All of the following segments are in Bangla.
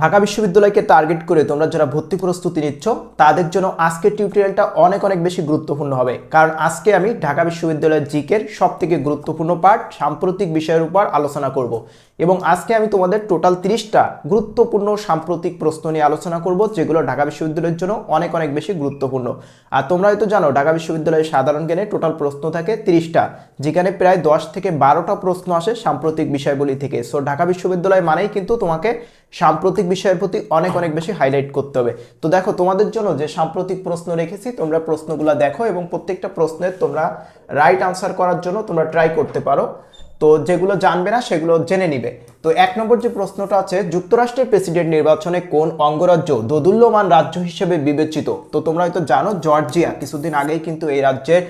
ঢাকা বিশ্ববিদ্যালয়কে টার্গেট করে তোমরা যারা ভর্তি প্রস্তুতি নিচ্ছ, তাদের জন্য আজকের টিউটোরিয়ালটা অনেক অনেক বেশি গুরুত্বপূর্ণ হবে। কারণ আজকে আমি ঢাকা বিশ্ববিদ্যালয়ের জিকের সব থেকে গুরুত্বপূর্ণ পার্ট সাম্প্রতিক বিষয়ের উপর আলোচনা করব। এবং আজকে আমি তোমাদের টোটাল তিরিশটা গুরুত্বপূর্ণ সাম্প্রতিক প্রশ্ন নিয়ে আলোচনা করব, যেগুলো ঢাকা বিশ্ববিদ্যালয়ের জন্য অনেক অনেক বেশি গুরুত্বপূর্ণ। আর তোমরা হয়তো জানো, ঢাকা বিশ্ববিদ্যালয়ের সাধারণ জ্ঞানে টোটাল প্রশ্ন থাকে তিরিশটা, যেখানে প্রায় দশ থেকে বারোটা প্রশ্ন আসে সাম্প্রতিক বিষয়গুলি থেকে। সো ঢাকা বিশ্ববিদ্যালয় মানেই কিন্তু তোমাকে সাম্প্রতিক বিষয়ের প্রতি অনেক অনেক বেশি হাইলাইট করতে হবে। তো দেখো, তোমাদের জন্য যে সাম্প্রতিক প্রশ্ন রেখেছি, তোমরা প্রশ্নগুলো দেখো এবং প্রত্যেকটা প্রশ্নের তোমরা রাইট আনসার করার জন্য তোমরা ট্রাই করতে পারো। তো যেগুলো জানবে না, সেগুলো জেনে নিবে। তো এক নম্বর যে প্রশ্নটা আছে, যুক্তরাষ্ট্রের প্রেসিডেন্ট নির্বাচনে কোন অঙ্গরাজ্য দোদুল্যমান রাজ্য হিসেবে বিবেচিত? তো তোমরা হয়তো জানো, জর্জিয়া। কিছুদিন আগেই কিন্তু এই রাজ্যের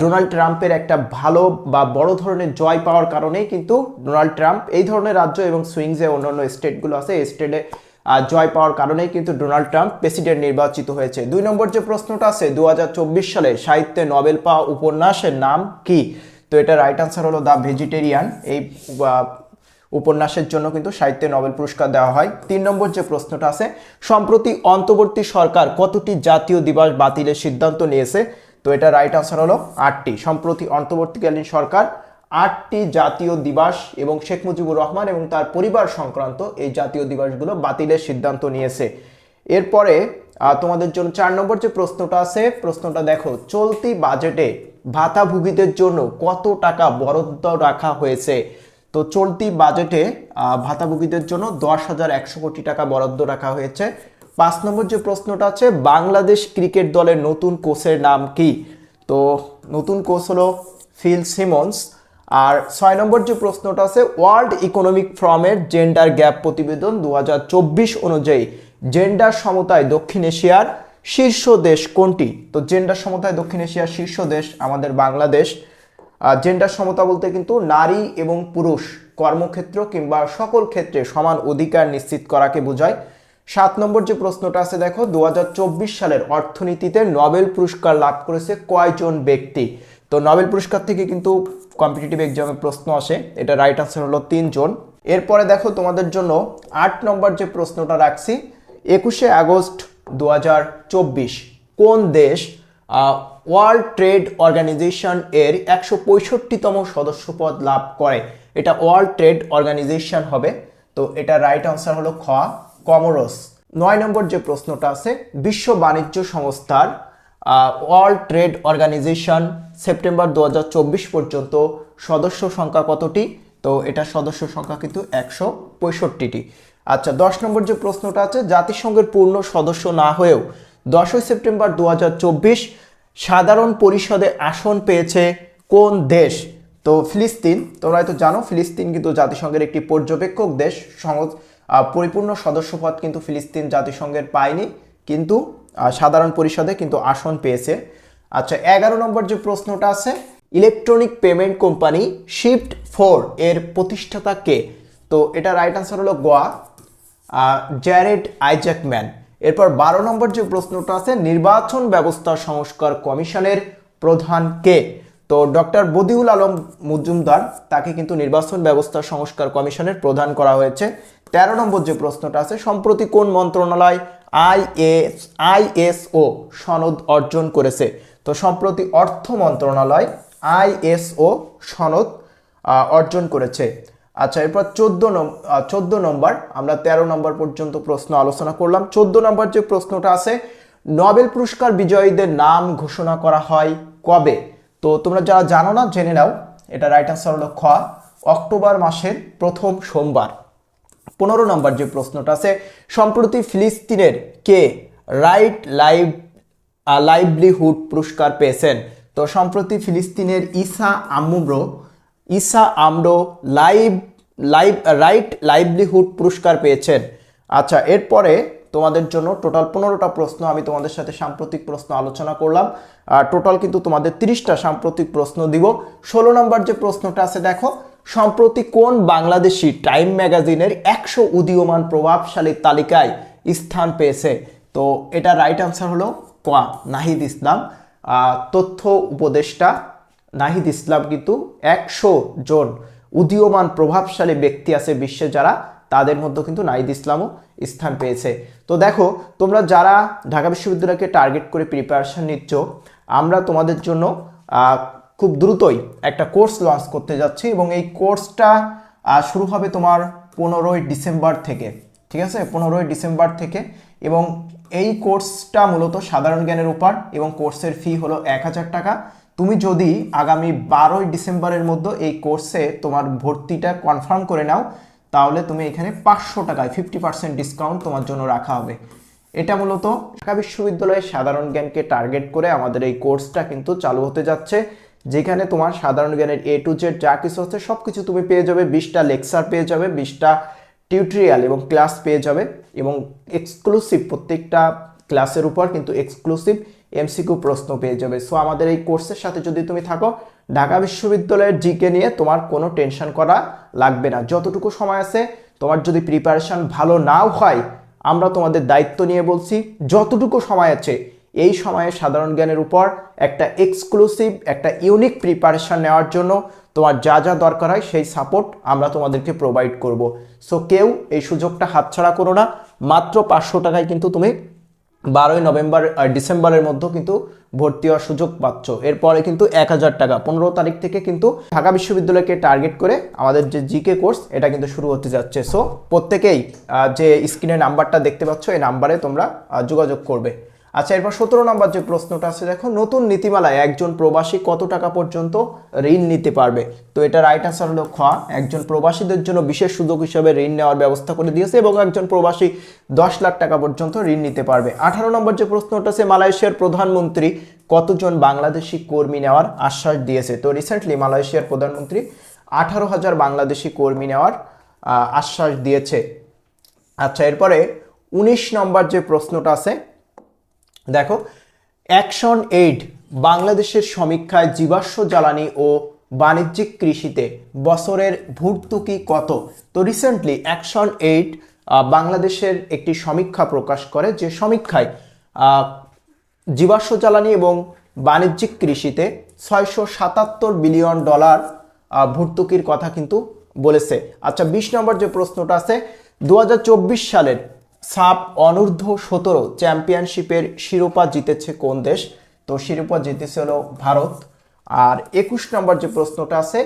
ডোনাল্ড ট্রাম্পের একটা ভালো বা বড় ধরনের জয় পাওয়ার কারণেই কিন্তু ডোনাল্ড ট্রাম্প এই ধরনের রাজ্য এবং সুইংসে অন্যান্য স্টেটগুলো আছে, এই স্টেটে জয় পাওয়ার কারণেই কিন্তু ডোনাল্ড ট্রাম্প প্রেসিডেন্ট নির্বাচিত হয়েছে। দুই নম্বর যে প্রশ্নটা আছে দু হাজার চব্বিশ সালে সাহিত্যে নোবেল পাওয়া উপন্যাসের নাম কি? তো এটা রাইট আনসার হলো দ্য ভেজিটেরিয়ান এই উপন্যাসের জন্য কিন্তু সাহিত্যে নোবেল পুরস্কার দেওয়া হয়। তিন নম্বর যে প্রশ্নটা আছে, সম্প্রতি অন্তর্বর্তী সরকার কতটি জাতীয় দিবস বাতিলের সিদ্ধান্ত নিয়েছে? তো এটা রাইট আনসার হলো আটটি। সম্প্রতি অন্তর্বর্তীকালীন সরকার আটটি জাতীয় দিবস এবং শেখ মুজিবুর রহমান এবং তার পরিবার সংক্রান্ত এই জাতীয় দিবসগুলো বাতিলের সিদ্ধান্ত নিয়েছে। এরপরে তোমাদের জন্য চার নম্বর যে প্রশ্নটা আছে, প্রশ্নটা দেখো, চলতি বাজেটে ভাতাভোগীদের জন্য কত টাকা বরাদ্দ রাখা হয়েছে? তো চলতি বাজেটে ভাতাভোগীদের জন্য দশ হাজার একশো কোটি টাকা বরাদ্দ রাখা হয়েছে। পাঁচ নম্বর যে প্রশ্নটা আছে, বাংলাদেশ ক্রিকেট দলের নতুন কোচের নাম কি? তো নতুন কোচ হলো ফিল সিমন্স। আর ছয় নম্বর যে প্রশ্নটা আছে, ওয়ার্ল্ড ইকোনমিক ফ্রমের জেন্ডার গ্যাপ প্রতিবেদন দু হাজার চব্বিশ অনুযায়ী জেন্ডার সমতায় দক্ষিণ এশিয়ার শীর্ষ দেশ কোনটি? তো জেন্ডার সমতায় দক্ষিণ এশিয়ার শীর্ষ দেশ আমাদের বাংলাদেশ। জেন্ডার সমতা বলতে কিন্তু নারী এবং পুরুষ কর্মক্ষেত্র কিংবা সকল ক্ষেত্রে সমান অধিকার নিশ্চিত করাকে বোঝায়। সাত নম্বর যে প্রশ্নটা আছে, দেখো দু হাজার চব্বিশ সালের অর্থনীতিতে নোবেল পুরস্কার লাভ করেছে কয়জন ব্যক্তি? তো নোবেল পুরস্কার থেকে কিন্তু কম্পিটিটিভ এক্সামে প্রশ্ন আসে, এটা রাইট আনসার হলো তিনজন। এরপরে দেখো, তোমাদের জন্য আট নম্বর যে প্রশ্নটা রাখছি, একুশে আগস্ট দু হাজার চব্বিশ। কোন দেশ ওয়ার্ল্ড ট্রেড অর্গানাইজেশন এর একশো পঁয়ষট্টিতম সদস্যপদ লাভ করে? এটা ওয়ার্ল্ড ট্রেড অর্গানাইজেশন হবে। তো এটা রাইট আনসার হলো খ, কমরস। নয় নম্বর যে প্রশ্নটা আছে, বিশ্ব বাণিজ্য সংস্থার ওয়ার্ল্ড ট্রেড অর্গানাইজেশন সেপ্টেম্বর দু হাজার চব্বিশ পর্যন্ত সদস্য সংখ্যা কতটি? তো এটা সদস্য সংখ্যা কিন্তু একশো পঁয়ষট্টিটি। আচ্ছা দশ নম্বর যে প্রশ্নটা আছে, জাতিসংঘের পূর্ণ সদস্য না হয়েও দশই সেপ্টেম্বর দু হাজার চব্বিশ সাধারণ পরিষদে আসন পেয়েছে কোন দেশ? তো ফিলিস্তিন, তোমরা হয়তো জানো, ফিলিস্তিন কিন্তু জাতিসংঘের একটি পর্যবেক্ষক দেশ। পরিপূর্ণ সদস্যপদ কিন্তু ফিলিস্তিন জাতিসংঘের পায়নি, কিন্তু সাধারণ পরিষদে কিন্তু আসন পেয়েছে। আচ্ছা এগারো নম্বর যে প্রশ্নটা আছে, electronic payment company shift four এর প্রতিষ্ঠাতা কে? তো এটা রাইট আনসার হলো গোয়া। জ্যারেড আইজ্যাকম্যান এরপর বারো নম্বর যে প্রশ্নটা আছে, নির্বাচন ব্যবস্থা সংস্কার কমিশনের প্রধান কে? তো ডক্টর বদিউল আলম মজুমদার, তাকে কিন্তু নির্বাচন ব্যবস্থা সংস্কার কমিশনের প্রধান করা হয়েছে। তেরো নম্বর যে প্রশ্নটা আছে, সম্প্রতি কোন মন্ত্রণালয় আইএস আইএসও সনদ অর্জন করেছে? তো সম্প্রতি অর্থ মন্ত্রণালয় আইএসও সনদ অর্জন করেছে। আচ্ছা এরপর চোদ্দ চোদ্দ নম্বর, আমরা তেরো নম্বর পর্যন্ত প্রশ্ন আলোচনা করলাম। চোদ্দ নম্বর যে প্রশ্নটা আছে, নোবেল পুরস্কার বিজয়ীদের নাম ঘোষণা করা হয় কবে? তো তোমরা যারা জানো না, জেনে নাও। এটা রাইট আনসার হলো খ, অক্টোবর মাসের প্রথম সোমবার। পনেরো নম্বর যে প্রশ্নটা আছে, সম্প্রতি ফিলিস্তিনের কে রাইট লাইভ লাইভলিহুড পুরস্কার পেয়েছেন? তো সম্প্রতি ফিলিস্তিনের Issa Amro Issa Amro live live right livelihood পুরস্কার পেয়েছেন। আচ্ছা এরপরে তোমাদের জন্য টোটাল পনেরোটা প্রশ্ন আমি তোমাদের সাথে সাম্প্রতিক প্রশ্ন আলোচনা করলাম। আর টোটাল কিন্তু তোমাদের তিরিশটা সাম্প্রতিক প্রশ্ন দিব। ষোলো নম্বর যে প্রশ্নটা আছে, দেখো, সম্প্রতি কোন বাংলাদেশি টাইম ম্যাগাজিনের একশো উদীয়মান প্রভাবশালী তালিকায় স্থান পেয়েছে? তো এটা রাইট আনসার হলো কোয়া নাহিদ ইসলাম। তথ্য উপদেষ্টা নাহিদ ইসলাম কিন্তু একশো জন উদীয়মান প্রভাবশালী ব্যক্তি আছে বিশ্বে যারা তাদের মধ্যে কিন্তু নাহিদ ইসলামও স্থান পেয়েছে। তো দেখো, তোমরা যারা ঢাকা বিশ্ববিদ্যালয়কে টার্গেট করে প্রিপারেশন নিচ্ছ, আমরা তোমাদের জন্য খুব দ্রুতই একটা কোর্স লঞ্চ করতে যাচ্ছি এবং এই কোর্সটা শুরু হবে তোমার পনেরোই ডিসেম্বর থেকে, ঠিক আছে? পনেরোই ডিসেম্বর থেকে এবং এই কোর্সটা মূলত সাধারণ জ্ঞানের উপর এবং কোর্সের ফি হলো এক হাজার টাকা। তুমি যদি আগামী বারোই ডিসেম্বরের মধ্যে এই কোর্সে তোমার ভর্তিটা কনফার্ম করে নাও, তাহলে তুমি এখানে পাঁচশো টাকায় ফিফটি পার্সেন্ট ডিসকাউন্ট তোমার জন্য রাখা হবে। এটা মূলত ঢাকা বিশ্ববিদ্যালয়ের সাধারণ জ্ঞানকে টার্গেট করে আমাদের এই কোর্সটা কিন্তু চালু হতে যাচ্ছে, যেখানে তোমার সাধারণ জ্ঞানের এ টু জেড যা কিছু হচ্ছে সব কিছু তুমি পেয়ে যাবে, বিশটা লেকচার পেয়ে যাবে, বিশটা টিউটোরিয়াল এবং ক্লাস পেয়ে যাবে এবং এক্সক্লুসিভ প্রত্যেকটা ক্লাসের উপর কিন্তু এক্সক্লুসিভ এমসিকিউ প্রশ্ন পেয়ে যাবে। সো আমাদের এই কোর্সের সাথে যদি তুমি থাকো, ঢাকা বিশ্ববিদ্যালয়ের জিকে নিয়ে তোমার কোনো টেনশন করা লাগবে না। যতটুকু সময় আছে, তোমার যদি প্রিপারেশন ভালো নাও হয়, আমরা তোমাদের দায়িত্ব নিয়ে বলছি, যতটুকু সময় আছে, এই সময়ে সাধারণ জ্ঞানের উপর একটা এক্সক্লুসিভ একটা ইউনিক প্রিপারেশন নেওয়ার জন্য তোমার যা যা দরকার হয়, সেই সাপোর্ট আমরা তোমাদেরকে প্রোভাইড করব। সো কেউ এই সুযোগটা হাতছাড়া করো না। মাত্র পাঁচশো টাকায় কিন্তু তুমি বারোই নভেম্বর ডিসেম্বরের মধ্যে কিন্তু ভর্তি হওয়ার সুযোগ পাচ্ছ। এরপরে কিন্তু এক হাজার টাকা। পনেরো তারিখ থেকে কিন্তু ঢাকা বিশ্ববিদ্যালয়কে টার্গেট করে আমাদের যে জিকে কোর্স এটা কিন্তু শুরু হতে যাচ্ছে। সো প্রত্যেকেই যে স্ক্রিনে নাম্বারটা দেখতে পাচ্ছ, এই নাম্বারে তোমরা যোগাযোগ করবে। আচ্ছা এরপর সতেরো নম্বর যে প্রশ্নটা আছে, দেখো, নতুন নীতিমালায় একজন প্রবাসী কত টাকা পর্যন্ত ঋণ নিতে পারবে? তো এটা রাইট আনসার হলো খ। একজন প্রবাসীদের জন্য বিশেষ সুযোগ হিসেবে ঋণ নেওয়ার ব্যবস্থা করে দিয়েছে এবং একজন প্রবাসী দশ লাখ টাকা পর্যন্ত ঋণ নিতে পারবে। আঠারো নম্বর যে প্রশ্নটা আছে, মালয়েশিয়ার প্রধানমন্ত্রী কতজন বাংলাদেশি কর্মী নেওয়ার আশ্বাস দিয়েছে? তো রিসেন্টলি মালয়েশিয়ার প্রধানমন্ত্রী আঠারো হাজার বাংলাদেশি কর্মী নেওয়ার আশ্বাস দিয়েছে। আচ্ছা এরপরে উনিশ নম্বর যে প্রশ্নটা আছে দেখো অ্যাকশন এইড বাংলাদেশের সমীক্ষায় জীবাশ্ম জ্বালানি ও বাণিজ্যিক কৃষিতে বছরের ভর্তুকি কত? তো রিসেন্টলি অ্যাকশন এইড বাংলাদেশের একটি সমীক্ষা প্রকাশ করে যে সমীক্ষায় জীবাশ্ম জ্বালানি এবং বাণিজ্যিক কৃষিতে ছয়শো সাতাত্তর বিলিয়ন ডলার ভর্তুকির কথা কিন্তু বলেছে। আচ্ছা বিশ নম্বর যে প্রশ্নটা আছে দু হাজার চব্বিশ সালের সাব অনূর্ধ্ব সতেরো চ্যাম্পিয়নশিপের শিরোপা জিতেছে কোন দেশ? তো শিরোপা জিতেছে হলো ভারত। আর একুশ নম্বর যে প্রশ্নটা আছে,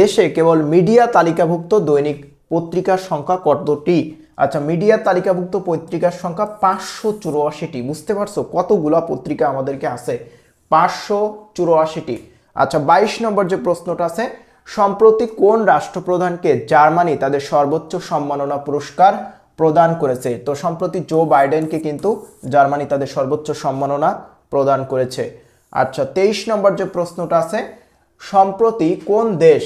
দেশে কেবল মিডিয়া তালিকাভুক্ত দৈনিক পত্রিকার সংখ্যা কতটি? আচ্ছা মিডিয়া তালিকাভুক্ত পত্রিকার সংখ্যা পাঁচশো চুরাশিটি। বুঝতে পারছ কতগুলা পত্রিকা আমাদেরকে আছে? পাঁচশো চুরাশিটি। আচ্ছা বাইশ নম্বর যে প্রশ্নটা আছে, সম্প্রতি কোন রাষ্ট্রপ্রধানকে জার্মানি তাদের সর্বোচ্চ সম্মাননা পুরস্কার প্রদান করেছে। তো সম্প্রতি জো বাইডেনকে কিন্তু জার্মানি তাদের সর্বোচ্চ সম্মাননা প্রদান করেছে। আচ্ছা তেইশ নম্বর যে প্রশ্নটা আছে, সম্প্রতি কোন দেশ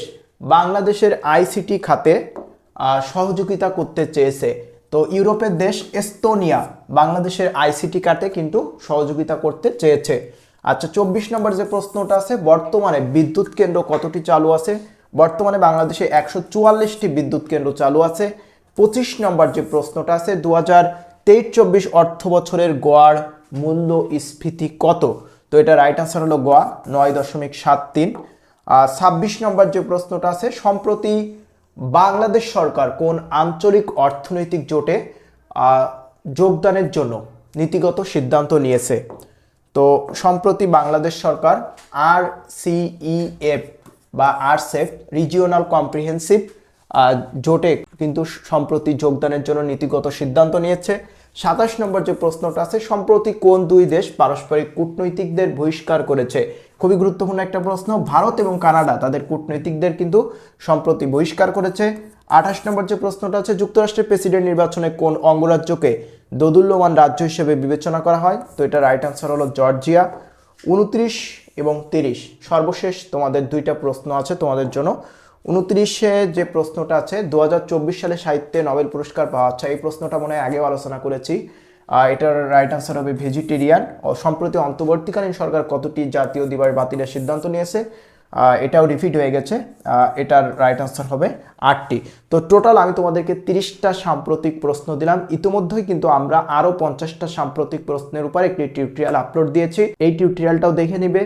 বাংলাদেশের আইসিটি খাতে সহযোগিতা করতে চেয়েছে? তো ইউরোপের দেশ এস্তোনিয়া বাংলাদেশের আইসিটি খাতে কিন্তু সহযোগিতা করতে চেয়েছে। আচ্ছা চব্বিশ নম্বর যে প্রশ্নটা আছে, বর্তমানে বিদ্যুৎ কেন্দ্র কতটি চালু আছে? বর্তমানে বাংলাদেশে একশো চুয়াল্লিশটি বিদ্যুৎ কেন্দ্র চালু আছে। পঁচিশ নম্বর যে প্রশ্নটা আছে দু হাজার তেইশ চব্বিশ অর্থ বছরের গড় মূল্য স্ফীতি কত? তো এটা রাইট আনসার হলো গোয়া, নয় দশমিক সাত তিন। আর ছাব্বিশ নম্বর যে প্রশ্নটা আছে, সম্প্রতি বাংলাদেশ সরকার কোন আঞ্চলিক অর্থনৈতিক জোটে যোগদানের জন্য নীতিগত সিদ্ধান্ত নিয়েছে? তো সম্প্রতি বাংলাদেশ সরকার আর সিইএফ বা আরসেফ রিজিওনাল কম্প্রিহেন্সিভ জোটে কিন্তু সম্প্রতি যোগদানের জন্য নীতিগত সিদ্ধান্ত নিয়েছে। সাতাশ নম্বর যে প্রশ্নটা আছে, সম্প্রতি কোন দুই দেশ পারস্পরিক কূটনৈতিকদের বহিষ্কার করেছে? খুবই গুরুত্বপূর্ণ একটা প্রশ্ন। ভারত এবং কানাডা তাদের কূটনৈতিকদের কিন্তু সম্প্রতি বহিষ্কার করেছে। আঠাশ নম্বর যে প্রশ্নটা আছে, যুক্তরাষ্ট্রের প্রেসিডেন্ট নির্বাচনে কোন অঙ্গরাজ্যকে দোদুল্যমান রাজ্য হিসেবে বিবেচনা করা হয়? তো এটা রাইট আনসার হলো জর্জিয়া। উনত্রিশ এবং তিরিশ। সর্বশেষ তোমাদের দুইটা প্রশ্ন আছে তোমাদের জন্য। উনত্রিশে যে প্রশ্নটা আছে দু হাজার চব্বিশ সালে সাহিত্যে নোবেল পুরস্কার পাওয়া আচ্ছা এই প্রশ্নটা মনে হয় আগেও আলোচনা করেছি। এটার রাইট আনসার হবে ভেজিটেরিয়ান। ও, সম্প্রতি অন্তর্বর্তীকালীন সরকার কতটি জাতীয় দিবস বাতিলের সিদ্ধান্ত নিয়েছে? এটাও রিপিট হয়ে গেছে। এটার রাইট আনসার হবে আটটি। তো টোটাল আমি তোমাদেরকে তিরিশটা সাম্প্রতিক প্রশ্ন দিলাম। ইতিমধ্যেই কিন্তু আমরা আরও পঞ্চাশটা সাম্প্রতিক প্রশ্নের উপর একটি টিউটোরিয়াল আপলোড দিয়েছি। এই টিউটোরিয়ালটাও দেখে নিবে।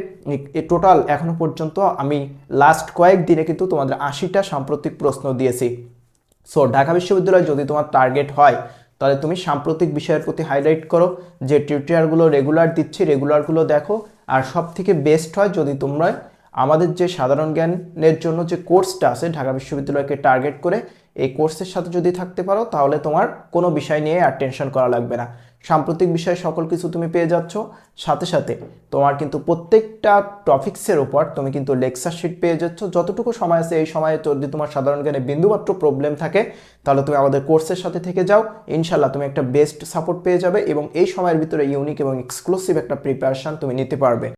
টোটাল এখনও পর্যন্ত আমি লাস্ট কয়েক দিনে কিন্তু তোমাদের আশিটা সাম্প্রতিক প্রশ্ন দিয়েছি। সো ঢাকা বিশ্ববিদ্যালয় যদি তোমার টার্গেট হয়, তাহলে তুমি সাম্প্রতিক বিষয়ের প্রতি হাইলাইট করো। যে টিউটোরিয়ালগুলো রেগুলার দিচ্ছি রেগুলারগুলো দেখো। আর সব থেকে বেস্ট হয় যদি তোমরা আমাদের যে সাধারণ জ্ঞানের জন্য যে কোর্সটা আছে ঢাকা বিশ্ববিদ্যালয়কে টার্গেট করে, এই কোর্সের সাথে যদি থাকতে পারো, তাহলে তোমার কোনো বিষয় নিয়ে আর টেনশন করা লাগবে না। সাম্প্রতিক বিষয়ে সকল কিছু তুমি পেয়ে যাচ্ছ। সাথে সাথে তোমার কিন্তু প্রত্যেকটা টপিক্সের উপর তুমি কিন্তু লেকচার শিট পেয়ে যাচ্ছ। যতটুকু সময় আছে, এই সময়ে যদি তোমার সাধারণ জ্ঞানে বিন্দুমাত্র প্রবলেম থাকে, তাহলে তুমি আমাদের কোর্সের সাথে থেকে যাও। ইনশাল্লাহ তুমি একটা বেস্ট সাপোর্ট পেয়ে যাবে এবং এই সময়ের ভিতরে ইউনিক এবং এক্সক্লুসিভ একটা প্রিপারেশন তুমি নিতে পারবে।